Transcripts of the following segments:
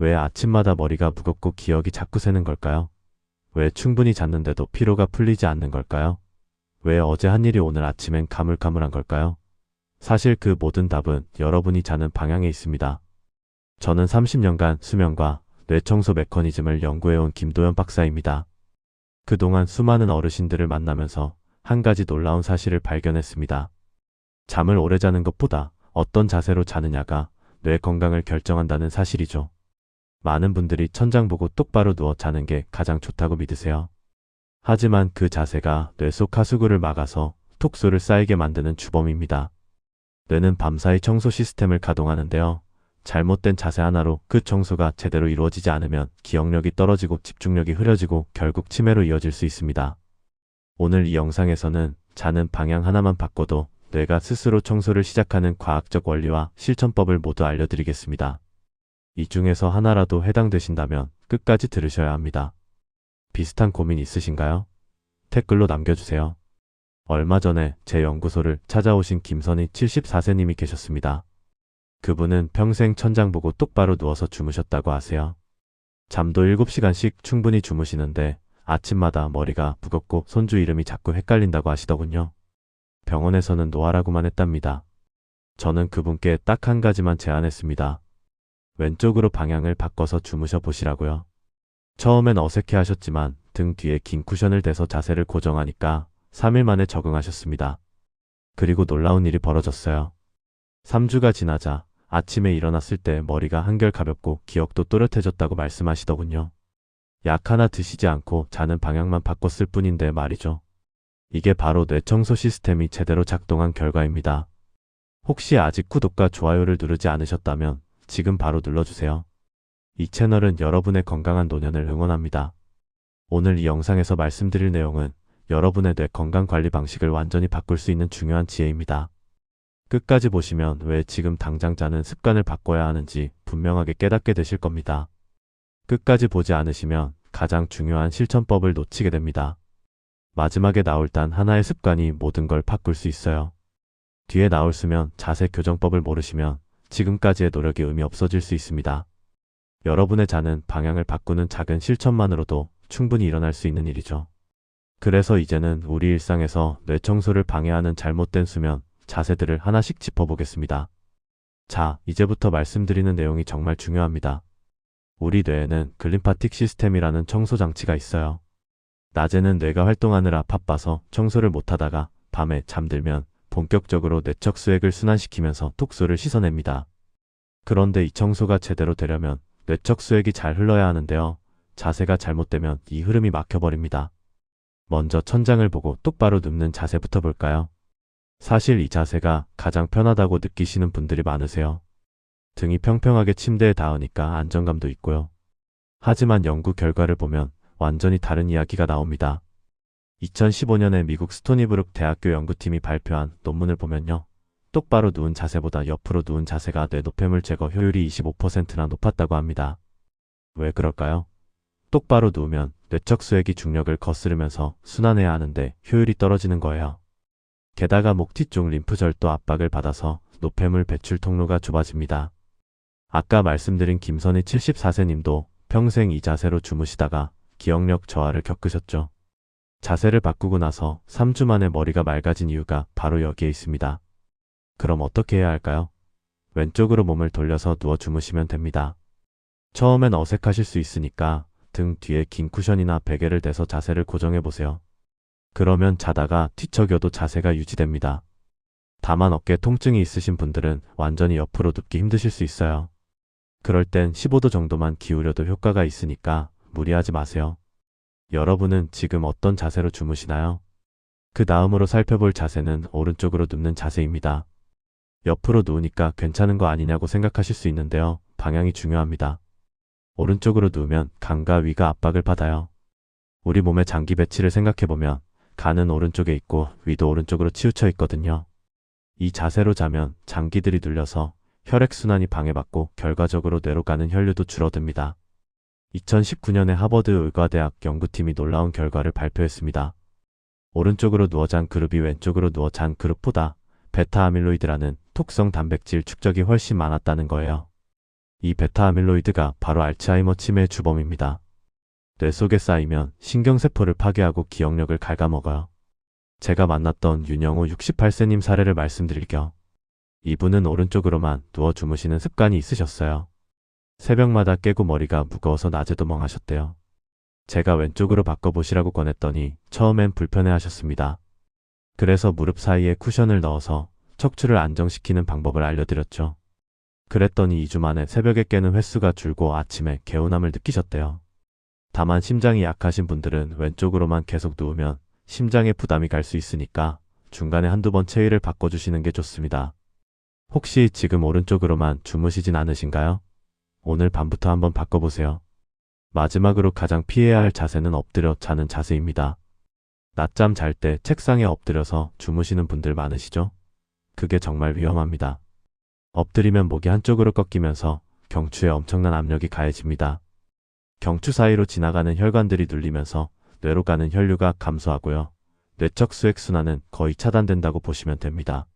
왜 아침마다 머리가 무겁고 기억이 자꾸 새는 걸까요? 왜 충분히 잤는데도 피로가 풀리지 않는 걸까요? 왜 어제 한 일이 오늘 아침엔 가물가물한 걸까요? 사실 그 모든 답은 여러분이 자는 방향에 있습니다. 저는 30년간 수면과 뇌청소 메커니즘을 연구해온 김도현 박사입니다. 그동안 수많은 어르신들을 만나면서 한 가지 놀라운 사실을 발견했습니다. 잠을 오래 자는 것보다 어떤 자세로 자느냐가 뇌 건강을 결정한다는 사실이죠. 많은 분들이 천장 보고 똑바로 누워 자는 게 가장 좋다고 믿으세요. 하지만 그 자세가 뇌 속 하수구를 막아서 톡소를 쌓이게 만드는 주범입니다. 뇌는 밤사이 청소 시스템을 가동하는데요. 잘못된 자세 하나로 그 청소가 제대로 이루어지지 않으면 기억력이 떨어지고 집중력이 흐려지고 결국 치매로 이어질 수 있습니다. 오늘 이 영상에서는 자는 방향 하나만 바꿔도 뇌가 스스로 청소를 시작하는 과학적 원리와 실천법을 모두 알려드리겠습니다. 이 중에서 하나라도 해당되신다면 끝까지 들으셔야 합니다. 비슷한 고민 있으신가요? 댓글로 남겨주세요. 얼마 전에 제 연구소를 찾아오신 김선희 74세님이 계셨습니다. 그분은 평생 천장 보고 똑바로 누워서 주무셨다고 하세요. 잠도 7시간씩 충분히 주무시는데 아침마다 머리가 무겁고 손주 이름이 자꾸 헷갈린다고 하시더군요. 병원에서는 노하라고만 했답니다. 저는 그분께 딱 한 가지만 제안했습니다. 왼쪽으로 방향을 바꿔서 주무셔 보시라고요. 처음엔 어색해 하셨지만 등 뒤에 긴 쿠션을 대서 자세를 고정하니까 3일 만에 적응하셨습니다. 그리고 놀라운 일이 벌어졌어요. 3주가 지나자 아침에 일어났을 때 머리가 한결 가볍고 기억도 또렷해졌다고 말씀하시더군요. 약 하나 드시지 않고 자는 방향만 바꿨을 뿐인데 말이죠. 이게 바로 뇌청소 시스템이 제대로 작동한 결과입니다. 혹시 아직 구독과 좋아요를 누르지 않으셨다면 지금 바로 눌러주세요. 이 채널은 여러분의 건강한 노년을 응원합니다. 오늘 이 영상에서 말씀드릴 내용은 여러분의 뇌 건강 관리 방식을 완전히 바꿀 수 있는 중요한 지혜입니다. 끝까지 보시면 왜 지금 당장 자는 습관을 바꿔야 하는지 분명하게 깨닫게 되실 겁니다. 끝까지 보지 않으시면 가장 중요한 실천법을 놓치게 됩니다. 마지막에 나올 단 하나의 습관이 모든 걸 바꿀 수 있어요. 뒤에 나올 수면 자세 교정법을 모르시면 지금까지의 노력이 의미 없어질 수 있습니다. 여러분의 자는 방향을 바꾸는 작은 실천만으로도 충분히 일어날 수 있는 일이죠. 그래서 이제는 우리 일상에서 뇌청소를 방해하는 잘못된 수면, 자세들을 하나씩 짚어보겠습니다. 자, 이제부터 말씀드리는 내용이 정말 중요합니다. 우리 뇌에는 글림파틱 시스템이라는 청소 장치가 있어요. 낮에는 뇌가 활동하느라 바빠서 청소를 못하다가 밤에 잠들면 본격적으로 뇌척 수액을 순환시키면서 톡소를 씻어냅니다. 그런데 이 청소가 제대로 되려면 뇌척 수액이 잘 흘러야 하는데요. 자세가 잘못되면 이 흐름이 막혀버립니다. 먼저 천장을 보고 똑바로 눕는 자세부터 볼까요? 사실 이 자세가 가장 편하다고 느끼시는 분들이 많으세요. 등이 평평하게 침대에 닿으니까 안정감도 있고요. 하지만 연구 결과를 보면 완전히 다른 이야기가 나옵니다. 2015년에 미국 스토니브룩 대학교 연구팀이 발표한 논문을 보면요. 똑바로 누운 자세보다 옆으로 누운 자세가 뇌 노폐물 제거 효율이 25%나 높았다고 합니다. 왜 그럴까요? 똑바로 누우면 뇌척 수액이 중력을 거스르면서 순환해야 하는데 효율이 떨어지는 거예요. 게다가 목 뒤쪽 림프절도 압박을 받아서 노폐물 배출 통로가 좁아집니다. 아까 말씀드린 김선희 74세님도 평생 이 자세로 주무시다가 기억력 저하를 겪으셨죠. 자세를 바꾸고 나서 3주 만에 머리가 맑아진 이유가 바로 여기에 있습니다. 그럼 어떻게 해야 할까요? 왼쪽으로 몸을 돌려서 누워 주무시면 됩니다. 처음엔 어색하실 수 있으니까 등 뒤에 긴 쿠션이나 베개를 대서 자세를 고정해 보세요. 그러면 자다가 뒤척여도 자세가 유지됩니다. 다만 어깨 통증이 있으신 분들은 완전히 옆으로 눕기 힘드실 수 있어요. 그럴 땐 15도 정도만 기울여도 효과가 있으니까 무리하지 마세요. 여러분은 지금 어떤 자세로 주무시나요? 그 다음으로 살펴볼 자세는 오른쪽으로 눕는 자세입니다. 옆으로 누우니까 괜찮은 거 아니냐고 생각하실 수 있는데요. 방향이 중요합니다. 오른쪽으로 누우면 간과 위가 압박을 받아요. 우리 몸의 장기 배치를 생각해보면 간은 오른쪽에 있고 위도 오른쪽으로 치우쳐 있거든요. 이 자세로 자면 장기들이 눌려서 혈액순환이 방해받고 결과적으로 뇌로 가는 혈류도 줄어듭니다. 2019년에 하버드 의과대학 연구팀이 놀라운 결과를 발표했습니다. 오른쪽으로 누워 잔 그룹이 왼쪽으로 누워 잔 그룹보다 베타 아밀로이드라는 톡성 단백질 축적이 훨씬 많았다는 거예요. 이 베타 아밀로이드가 바로 알츠하이머 치매의 주범입니다. 뇌 속에 쌓이면 신경세포를 파괴하고 기억력을 갉아먹어요. 제가 만났던 윤영우 68세님 사례를 말씀드릴 겸 이분은 오른쪽으로만 누워 주무시는 습관이 있으셨어요. 새벽마다 깨고 머리가 무거워서 낮에도 멍하셨대요. 제가 왼쪽으로 바꿔보시라고 권했더니 처음엔 불편해 하셨습니다. 그래서 무릎 사이에 쿠션을 넣어서 척추를 안정시키는 방법을 알려드렸죠. 그랬더니 2주 만에 새벽에 깨는 횟수가 줄고 아침에 개운함을 느끼셨대요. 다만 심장이 약하신 분들은 왼쪽으로만 계속 누우면 심장에 부담이 갈 수 있으니까 중간에 한두 번 체위를 바꿔주시는 게 좋습니다. 혹시 지금 오른쪽으로만 주무시진 않으신가요? 오늘 밤부터 한번 바꿔보세요. 마지막으로 가장 피해야 할 자세는 엎드려 자는 자세입니다. 낮잠 잘 때 책상에 엎드려서 주무시는 분들 많으시죠? 그게 정말 위험합니다. 엎드리면 목이 한쪽으로 꺾이면서 경추에 엄청난 압력이 가해집니다. 경추 사이로 지나가는 혈관들이 눌리면서 뇌로 가는 혈류가 감소하고요. 뇌적 수액순환은 거의 차단된다고 보시면 됩니다.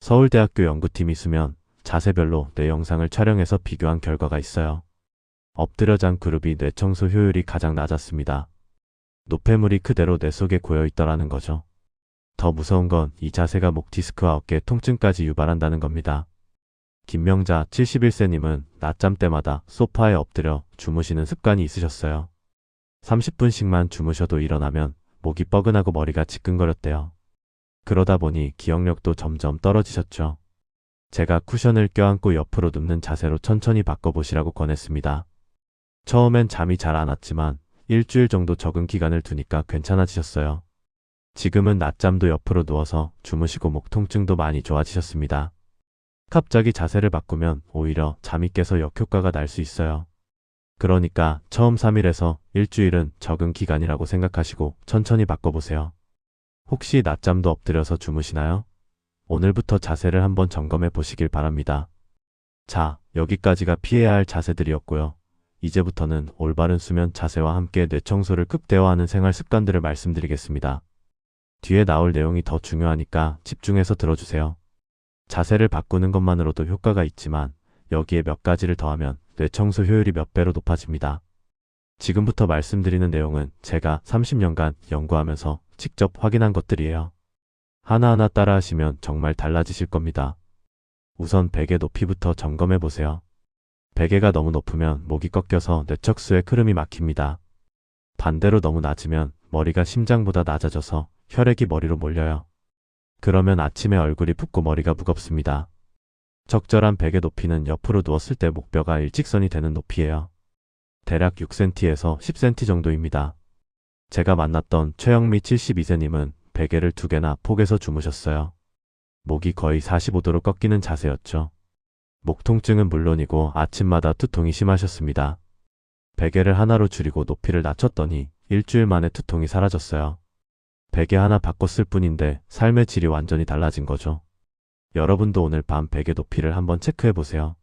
서울대학교 연구팀이 수면 자세별로 뇌 영상을 촬영해서 비교한 결과가 있어요. 엎드려 잔 그룹이 뇌 청소 효율이 가장 낮았습니다. 노폐물이 그대로 뇌 속에 고여 있더라는 거죠. 더 무서운 건 이 자세가 목 디스크와 어깨 통증까지 유발한다는 겁니다. 김명자 71세님은 낮잠 때마다 소파에 엎드려 주무시는 습관이 있으셨어요. 30분씩만 주무셔도 일어나면 목이 뻐근하고 머리가 지끈거렸대요. 그러다 보니 기억력도 점점 떨어지셨죠. 제가 쿠션을 껴안고 옆으로 눕는 자세로 천천히 바꿔보시라고 권했습니다. 처음엔 잠이 잘 안 왔지만 일주일 정도 적응 기간을 두니까 괜찮아지셨어요. 지금은 낮잠도 옆으로 누워서 주무시고 목 통증도 많이 좋아지셨습니다. 갑자기 자세를 바꾸면 오히려 잠이 깨서 역효과가 날 수 있어요. 그러니까 처음 3일에서 일주일은 적응 기간이라고 생각하시고 천천히 바꿔보세요. 혹시 낮잠도 엎드려서 주무시나요? 오늘부터 자세를 한번 점검해 보시길 바랍니다. 자, 여기까지가 피해야 할 자세들이었고요. 이제부터는 올바른 수면 자세와 함께 뇌청소를 극대화하는 생활 습관들을 말씀드리겠습니다. 뒤에 나올 내용이 더 중요하니까 집중해서 들어주세요. 자세를 바꾸는 것만으로도 효과가 있지만 여기에 몇 가지를 더하면 뇌청소 효율이 몇 배로 높아집니다. 지금부터 말씀드리는 내용은 제가 30년간 연구하면서 직접 확인한 것들이에요. 하나하나 따라 하시면 정말 달라지실 겁니다. 우선 베개 높이부터 점검해 보세요. 베개가 너무 높으면 목이 꺾여서 뇌척수의 흐름이 막힙니다. 반대로 너무 낮으면 머리가 심장보다 낮아져서 혈액이 머리로 몰려요. 그러면 아침에 얼굴이 붓고 머리가 무겁습니다. 적절한 베개 높이는 옆으로 누웠을 때 목뼈가 일직선이 되는 높이예요. 대략 6cm에서 10cm 정도입니다. 제가 만났던 최영미 72세님은 베개를 두 개나 폭에서 주무셨어요. 목이 거의 45도로 꺾이는 자세였죠. 목 통증은 물론이고 아침마다 두통이 심하셨습니다. 베개를 하나로 줄이고 높이를 낮췄더니 일주일 만에 두통이 사라졌어요. 베개 하나 바꿨을 뿐인데 삶의 질이 완전히 달라진 거죠. 여러분도 오늘 밤 베개 높이를 한번 체크해 보세요.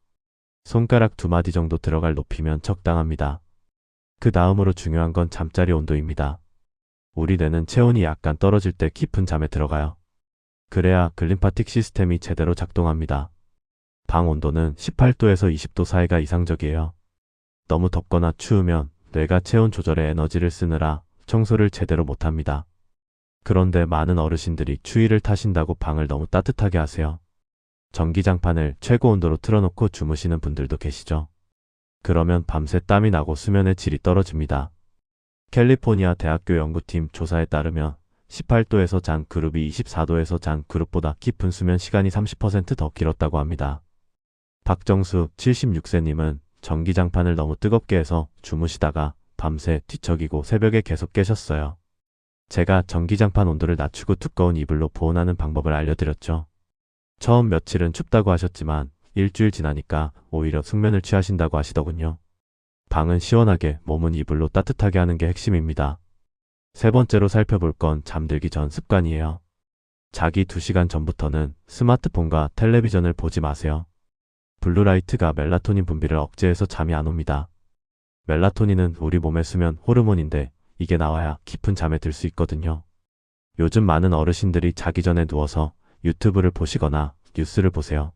손가락 두 마디 정도 들어갈 높이면 적당합니다. 그 다음으로 중요한 건 잠자리 온도입니다. 우리 뇌는 체온이 약간 떨어질 때 깊은 잠에 들어가요. 그래야 글림파틱 시스템이 제대로 작동합니다. 방 온도는 18도에서 20도 사이가 이상적이에요. 너무 덥거나 추우면 뇌가 체온 조절에 에너지를 쓰느라 청소를 제대로 못합니다. 그런데 많은 어르신들이 추위를 타신다고 방을 너무 따뜻하게 하세요. 전기장판을 최고 온도로 틀어놓고 주무시는 분들도 계시죠. 그러면 밤새 땀이 나고 수면의 질이 떨어집니다. 캘리포니아 대학교 연구팀 조사에 따르면 18도에서 잔 그룹이 24도에서 잔 그룹보다 깊은 수면 시간이 30%더 길었다고 합니다. 박정수 76세님은 전기장판을 너무 뜨겁게 해서 주무시다가 밤새 뒤척이고 새벽에 계속 깨셨어요. 제가 전기장판 온도를 낮추고 두꺼운 이불로 보온하는 방법을 알려드렸죠. 처음 며칠은 춥다고 하셨지만 일주일 지나니까 오히려 숙면을 취하신다고 하시더군요. 방은 시원하게 몸은 이불로 따뜻하게 하는 게 핵심입니다. 세 번째로 살펴볼 건 잠들기 전 습관이에요. 자기 2시간 전부터는 스마트폰과 텔레비전을 보지 마세요. 블루라이트가 멜라토닌 분비를 억제해서 잠이 안 옵니다. 멜라토닌은 우리 몸의 수면 호르몬인데 이게 나와야 깊은 잠에 들 수 있거든요. 요즘 많은 어르신들이 자기 전에 누워서 유튜브를 보시거나 뉴스를 보세요.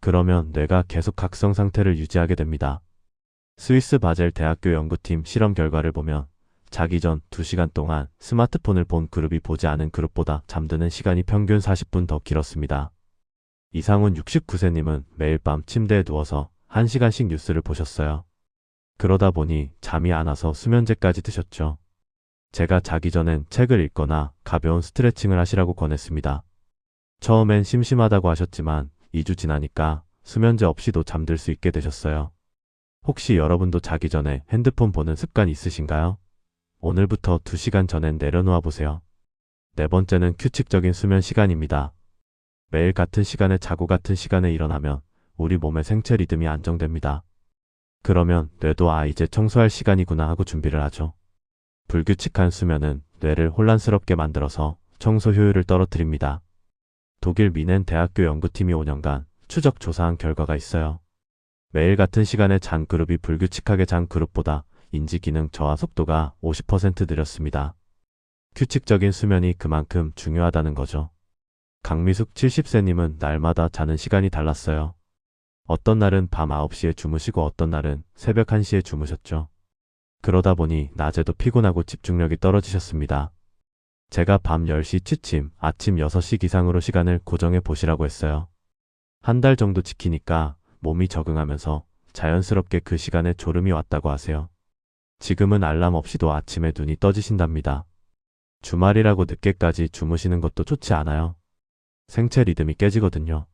그러면 뇌가 계속 각성 상태를 유지하게 됩니다. 스위스 바젤 대학교 연구팀 실험 결과를 보면 자기 전 2시간 동안 스마트폰을 본 그룹이 보지 않은 그룹보다 잠드는 시간이 평균 40분 더 길었습니다. 이상훈 69세님은 매일 밤 침대에 누워서 1시간씩 뉴스를 보셨어요. 그러다 보니 잠이 안 와서 수면제까지 드셨죠. 제가 자기 전엔 책을 읽거나 가벼운 스트레칭을 하시라고 권했습니다. 처음엔 심심하다고 하셨지만 2주 지나니까 수면제 없이도 잠들 수 있게 되셨어요. 혹시 여러분도 자기 전에 핸드폰 보는 습관 있으신가요? 오늘부터 2시간 전엔 내려놓아 보세요. 네 번째는 규칙적인 수면 시간입니다. 매일 같은 시간에 자고 같은 시간에 일어나면 우리 몸의 생체 리듬이 안정됩니다. 그러면 뇌도 아 이제 청소할 시간이구나 하고 준비를 하죠. 불규칙한 수면은 뇌를 혼란스럽게 만들어서 청소 효율을 떨어뜨립니다. 독일 미넨 대학교 연구팀이 5년간 추적 조사한 결과가 있어요. 매일 같은 시간에 잔 그룹이 불규칙하게 잔 그룹보다 인지 기능 저하 속도가 50% 느렸습니다. 규칙적인 수면이 그만큼 중요하다는 거죠. 강미숙 70세님은 날마다 자는 시간이 달랐어요. 어떤 날은 밤 9시에 주무시고 어떤 날은 새벽 1시에 주무셨죠. 그러다 보니 낮에도 피곤하고 집중력이 떨어지셨습니다. 제가 밤 10시 취침, 아침 6시 기상으로 시간을 고정해 보시라고 했어요. 한 달 정도 지키니까 몸이 적응하면서 자연스럽게 그 시간에 졸음이 왔다고 하세요. 지금은 알람 없이도 아침에 눈이 떠지신답니다. 주말이라고 늦게까지 주무시는 것도 좋지 않아요. 생체 리듬이 깨지거든요.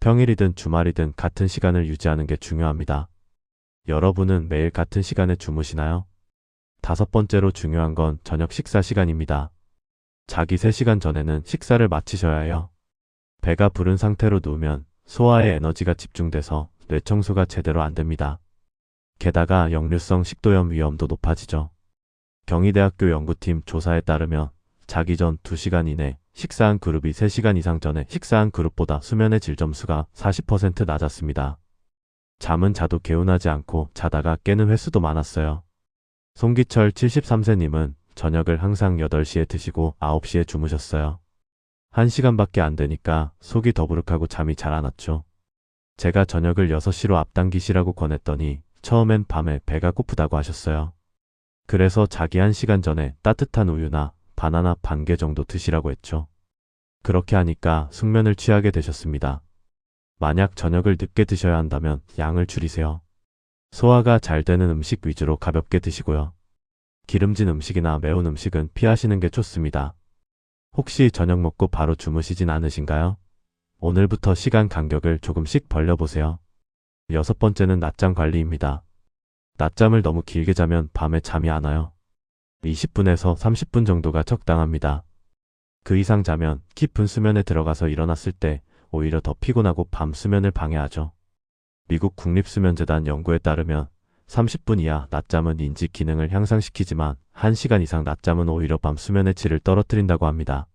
평일이든 주말이든 같은 시간을 유지하는 게 중요합니다. 여러분은 매일 같은 시간에 주무시나요? 다섯 번째로 중요한 건 저녁 식사 시간입니다. 자기 3시간 전에는 식사를 마치셔야 해요. 배가 부른 상태로 누우면 소화에 에너지가 집중돼서 뇌 청소가 제대로 안 됩니다. 게다가 역류성 식도염 위험도 높아지죠. 경희대학교 연구팀 조사에 따르면 자기 전 2시간 이내 식사한 그룹이 3시간 이상 전에 식사한 그룹보다 수면의 질 점수가 40% 낮았습니다. 잠은 자도 개운하지 않고 자다가 깨는 횟수도 많았어요. 송기철 73세님은 저녁을 항상 8시에 드시고 9시에 주무셨어요. 1시간밖에 안 되니까 속이 더부룩하고 잠이 잘 안 왔죠. 제가 저녁을 6시로 앞당기시라고 권했더니 처음엔 밤에 배가 고프다고 하셨어요. 그래서 자기 1시간 전에 따뜻한 우유나 바나나 반 개 정도 드시라고 했죠. 그렇게 하니까 숙면을 취하게 되셨습니다. 만약 저녁을 늦게 드셔야 한다면 양을 줄이세요. 소화가 잘 되는 음식 위주로 가볍게 드시고요. 기름진 음식이나 매운 음식은 피하시는 게 좋습니다. 혹시 저녁 먹고 바로 주무시진 않으신가요? 오늘부터 시간 간격을 조금씩 벌려보세요. 여섯 번째는 낮잠 관리입니다. 낮잠을 너무 길게 자면 밤에 잠이 안 와요. 20분에서 30분 정도가 적당합니다. 그 이상 자면 깊은 수면에 들어가서 일어났을 때 오히려 더 피곤하고 밤 수면을 방해하죠. 미국 국립수면재단 연구에 따르면 30분 이하 낮잠은 인지 기능을 향상시키지만 1시간 이상 낮잠은 오히려 밤 수면의 질을 떨어뜨린다고 합니다.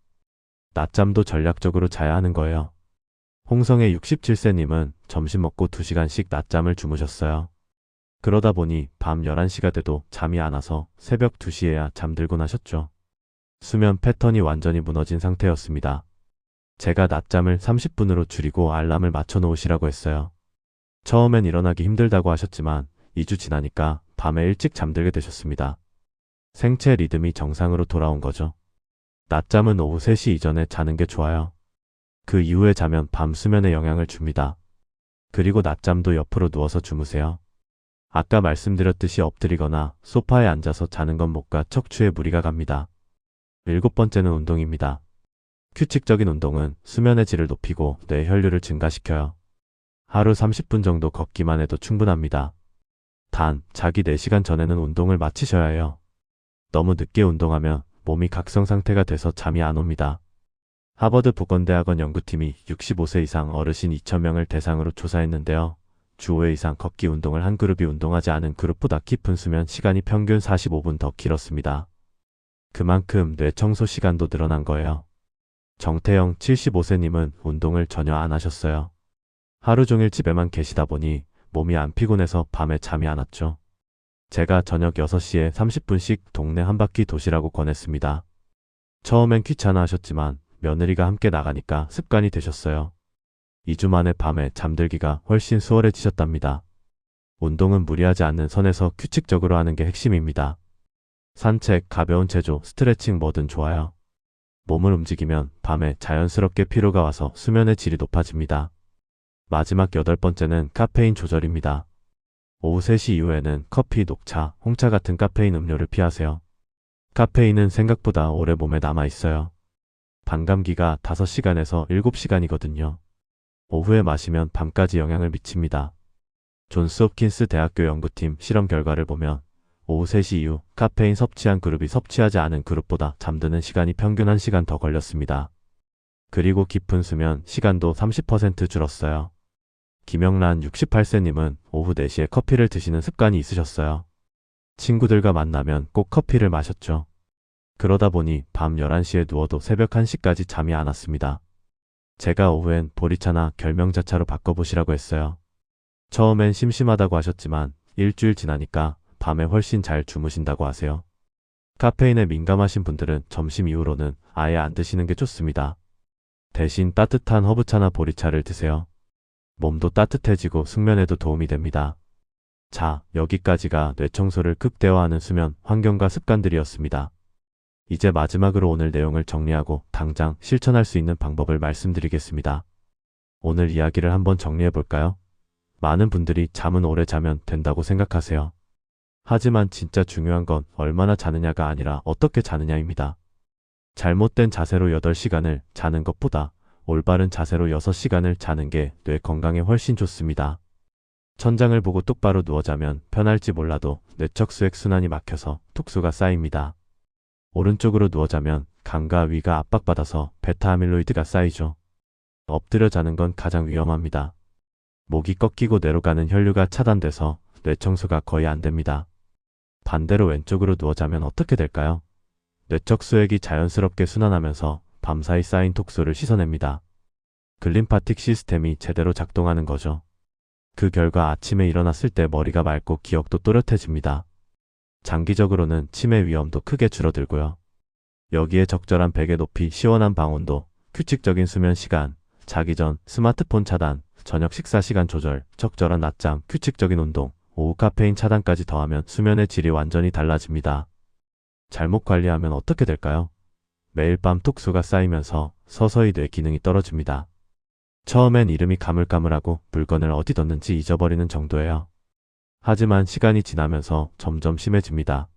낮잠도 전략적으로 자야 하는 거예요. 홍성의 67세님은 점심 먹고 2시간씩 낮잠을 주무셨어요. 그러다 보니 밤 11시가 돼도 잠이 안 와서 새벽 2시에야 잠들곤 하셨죠. 수면 패턴이 완전히 무너진 상태였습니다. 제가 낮잠을 30분으로 줄이고 알람을 맞춰 놓으시라고 했어요. 처음엔 일어나기 힘들다고 하셨지만 2주 지나니까 밤에 일찍 잠들게 되셨습니다. 생체 리듬이 정상으로 돌아온 거죠. 낮잠은 오후 3시 이전에 자는 게 좋아요. 그 이후에 자면 밤 수면에 영향을 줍니다. 그리고 낮잠도 옆으로 누워서 주무세요. 아까 말씀드렸듯이 엎드리거나 소파에 앉아서 자는 건 목과 척추에 무리가 갑니다. 일곱 번째는 운동입니다. 규칙적인 운동은 수면의 질을 높이고 뇌 혈류를 증가시켜요. 하루 30분 정도 걷기만 해도 충분합니다. 단, 자기 4시간 전에는 운동을 마치셔야 해요. 너무 늦게 운동하면 몸이 각성 상태가 돼서 잠이 안 옵니다. 하버드 보건대학원 연구팀이 65세 이상 어르신 2,000명을 대상으로 조사했는데요. 주 5회 이상 걷기 운동을 한 그룹이 운동하지 않은 그룹보다 깊은 수면 시간이 평균 45분 더 길었습니다. 그만큼 뇌 청소 시간도 늘어난 거예요. 정태영 75세님은 운동을 전혀 안 하셨어요. 하루 종일 집에만 계시다 보니 몸이 안 피곤해서 밤에 잠이 안 왔죠. 제가 저녁 6시에 30분씩 동네 한 바퀴 도시라고 권했습니다. 처음엔 귀찮아 하셨지만 며느리가 함께 나가니까 습관이 되셨어요. 2주 만에 밤에 잠들기가 훨씬 수월해지셨답니다. 운동은 무리하지 않는 선에서 규칙적으로 하는 게 핵심입니다. 산책, 가벼운 체조, 스트레칭 뭐든 좋아요. 몸을 움직이면 밤에 자연스럽게 피로가 와서 수면의 질이 높아집니다. 마지막 여덟 번째는 카페인 조절입니다. 오후 3시 이후에는 커피, 녹차, 홍차 같은 카페인 음료를 피하세요. 카페인은 생각보다 오래 몸에 남아 있어요. 반감기가 5시간에서 7시간이거든요. 오후에 마시면 밤까지 영향을 미칩니다. 존스 홉킨스 대학교 연구팀 실험 결과를 보면 오후 3시 이후 카페인 섭취한 그룹이 섭취하지 않은 그룹보다 잠드는 시간이 평균 1시간 더 걸렸습니다. 그리고 깊은 수면 시간도 30% 줄었어요. 김영란 68세님은 오후 4시에 커피를 드시는 습관이 있으셨어요. 친구들과 만나면 꼭 커피를 마셨죠. 그러다 보니 밤 11시에 누워도 새벽 1시까지 잠이 안 왔습니다. 제가 오후엔 보리차나 결명자차로 바꿔보시라고 했어요. 처음엔 심심하다고 하셨지만 일주일 지나니까 밤에 훨씬 잘 주무신다고 하세요. 카페인에 민감하신 분들은 점심 이후로는 아예 안 드시는 게 좋습니다. 대신 따뜻한 허브차나 보리차를 드세요. 몸도 따뜻해지고 숙면에도 도움이 됩니다. 자, 여기까지가 뇌청소를 극대화하는 수면, 환경과 습관들이었습니다. 이제 마지막으로 오늘 내용을 정리하고 당장 실천할 수 있는 방법을 말씀드리겠습니다. 오늘 이야기를 한번 정리해 볼까요? 많은 분들이 잠은 오래 자면 된다고 생각하세요. 하지만 진짜 중요한 건 얼마나 자느냐가 아니라 어떻게 자느냐입니다. 잘못된 자세로 8시간을 자는 것보다 올바른 자세로 6시간을 자는 게 뇌 건강에 훨씬 좋습니다. 천장을 보고 똑바로 누워 자면 편할지 몰라도 뇌척 수액 순환이 막혀서 톡수가 쌓입니다. 오른쪽으로 누워 자면 간과 위가 압박받아서 베타 아밀로이드가 쌓이죠. 엎드려 자는 건 가장 위험합니다. 목이 꺾이고 뇌로 가는 혈류가 차단돼서 뇌청소가 거의 안 됩니다. 반대로 왼쪽으로 누워 자면 어떻게 될까요? 뇌척 수액이 자연스럽게 순환하면서 밤사이 쌓인 톡수를 씻어냅니다. 글림파틱 시스템이 제대로 작동하는 거죠. 그 결과 아침에 일어났을 때 머리가 맑고 기억도 또렷해집니다. 장기적으로는 치매 위험도 크게 줄어들고요. 여기에 적절한 베개 높이, 시원한 방온도, 규칙적인 수면 시간, 자기 전 스마트폰 차단, 저녁 식사 시간 조절, 적절한 낮잠, 규칙적인 운동, 오후 카페인 차단까지 더하면 수면의 질이 완전히 달라집니다. 잘못 관리하면 어떻게 될까요? 매일 밤 톡수가 쌓이면서 서서히 뇌 기능이 떨어집니다. 처음엔 이름이 가물가물하고 물건을 어디 뒀는지 잊어버리는 정도예요. 하지만 시간이 지나면서 점점 심해집니다.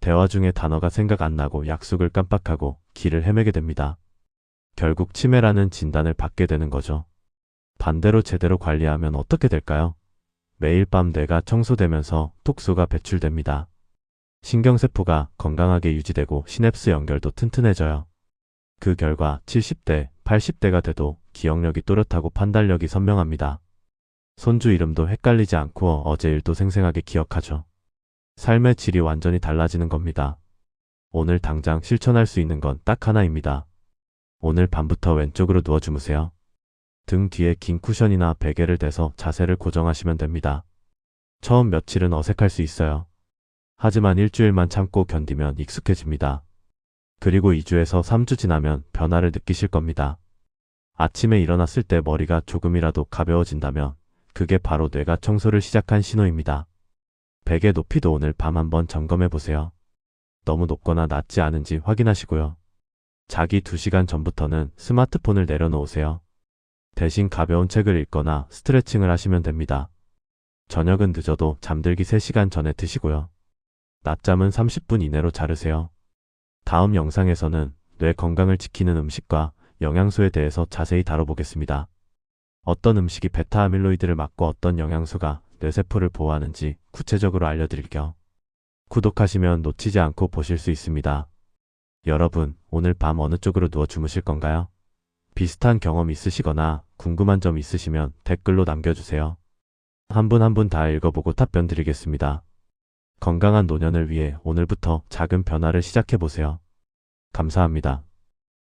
대화 중에 단어가 생각 안 나고 약속을 깜빡하고 길을 헤매게 됩니다. 결국 치매라는 진단을 받게 되는 거죠. 반대로 제대로 관리하면 어떻게 될까요? 매일 밤 뇌가 청소되면서 톡수가 배출됩니다. 신경세포가 건강하게 유지되고 시냅스 연결도 튼튼해져요. 그 결과 70대, 80대가 돼도 기억력이 또렷하고 판단력이 선명합니다. 손주 이름도 헷갈리지 않고 어제 일도 생생하게 기억하죠. 삶의 질이 완전히 달라지는 겁니다. 오늘 당장 실천할 수 있는 건 딱 하나입니다. 오늘 밤부터 왼쪽으로 누워 주무세요. 등 뒤에 긴 쿠션이나 베개를 대서 자세를 고정하시면 됩니다. 처음 며칠은 어색할 수 있어요. 하지만 일주일만 참고 견디면 익숙해집니다. 그리고 2주에서 3주 지나면 변화를 느끼실 겁니다. 아침에 일어났을 때 머리가 조금이라도 가벼워진다면 그게 바로 뇌가 청소를 시작한 신호입니다. 베개 높이도 오늘 밤 한번 점검해 보세요. 너무 높거나 낮지 않은지 확인하시고요. 자기 2시간 전부터는 스마트폰을 내려놓으세요. 대신 가벼운 책을 읽거나 스트레칭을 하시면 됩니다. 저녁은 늦어도 잠들기 3시간 전에 드시고요. 낮잠은 30분 이내로 자르세요. 다음 영상에서는 뇌 건강을 지키는 음식과 영양소에 대해서 자세히 다뤄보겠습니다. 어떤 음식이 베타 아밀로이드를 막고 어떤 영양소가 뇌세포를 보호하는지 구체적으로 알려드릴게요. 구독하시면 놓치지 않고 보실 수 있습니다. 여러분, 오늘 밤 어느 쪽으로 누워 주무실 건가요? 비슷한 경험 있으시거나 궁금한 점 있으시면 댓글로 남겨주세요. 한 분 한 분 다 읽어보고 답변 드리겠습니다. 건강한 노년을 위해 오늘부터 작은 변화를 시작해보세요. 감사합니다.